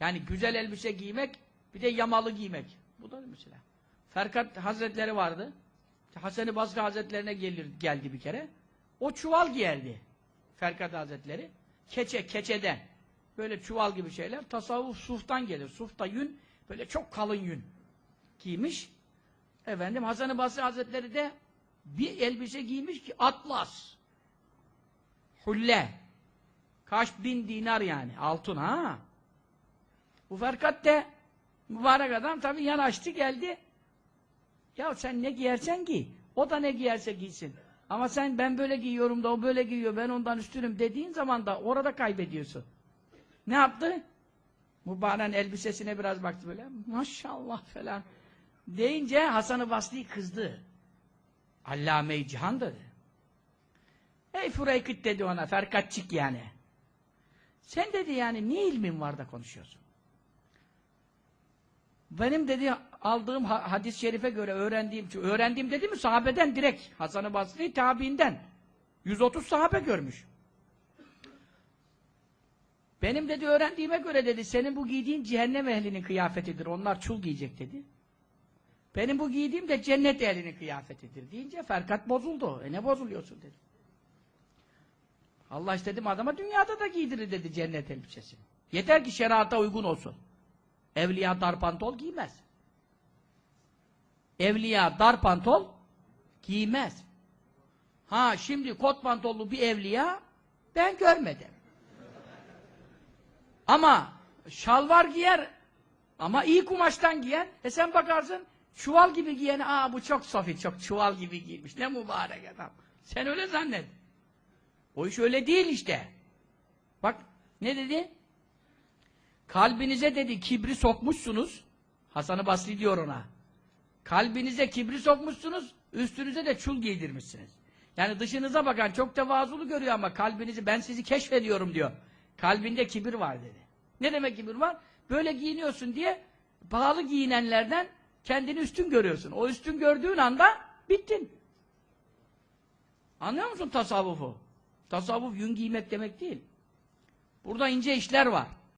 Yani güzel elbise giymek, bir de yamalı giymek. Bu da mesela. Ferkat Hazretleri vardı. Hasan-ı Basri Hazretlerine gelir, geldi bir kere. O çuval giyerdi. Ferkat Hazretleri. Keçe, keçeden. Böyle çuval gibi şeyler. Tasavvuf suftan gelir. Sufta yün, böyle çok kalın yün giymiş. Efendim Hasan-ı Basri Hazretleri de bir elbise giymiş ki atlas. Hulle. Kaç bin dinar yani. Altın ha. Bu Ferkat de mübarek adam tabi yanaştı geldi. Ya sen ne giyersen giy. O da ne giyerse giysin. Ama sen ben böyle giyiyorum da o böyle giyiyor ben ondan üstünüm dediğin zaman da orada kaybediyorsun. Ne yaptı? Mübarek elbisesine biraz baktı böyle. Maşallah falan. Deyince Hasan-ı Basri kızdı. Allame-i Cihan dedi. Ey Fureykit dedi ona, Ferkatçık yani. Sen dedi yani ne ilmin var da konuşuyorsun? Benim dedi aldığım ha- hadis-i şerife göre öğrendiğim, öğrendiğim dedi mi sahabeden direkt, Hasan-ı Basri tabiinden. 130 sahabe görmüş. Benim dedi öğrendiğime göre dedi, senin bu giydiğin cehennem ehlinin kıyafetidir, onlar çul giyecek dedi. Benim bu giydiğim de cennet ehlinin kıyafetidir deyince Ferkat bozuldu. E ne bozuluyorsun dedi. Allah istedim adama dünyada da giydirir dedi cennet elbisesini. Yeter ki şerata uygun olsun. Evliya dar pantol giymez. Evliya dar pantol giymez. Ha şimdi kot pantollu bir evliya ben görmedim. Ama şalvar giyer ama iyi kumaştan giyen e sen bakarsın çuval gibi giyeni aa bu çok sofi çok çuval gibi giymiş ne mübarek adam. Sen öyle zannet. O iş öyle değil işte. Bak ne dedi? Kalbinize dedi kibri sokmuşsunuz. Hasan-ı Basri diyor ona. Kalbinize kibri sokmuşsunuz, üstünüze de çul giydirmişsiniz. Yani dışınıza bakan çok tevazulu görüyor ama kalbinizi, ben sizi keşfediyorum diyor. Kalbinde kibir var dedi. Ne demek kibir var? Böyle giyiniyorsun diye pahalı giyinenlerden kendini üstün görüyorsun. O üstün gördüğün anda bittin. Anlıyor musun tasavvufu? Tasavvuf yün giymek demek değil. Burada ince işler var.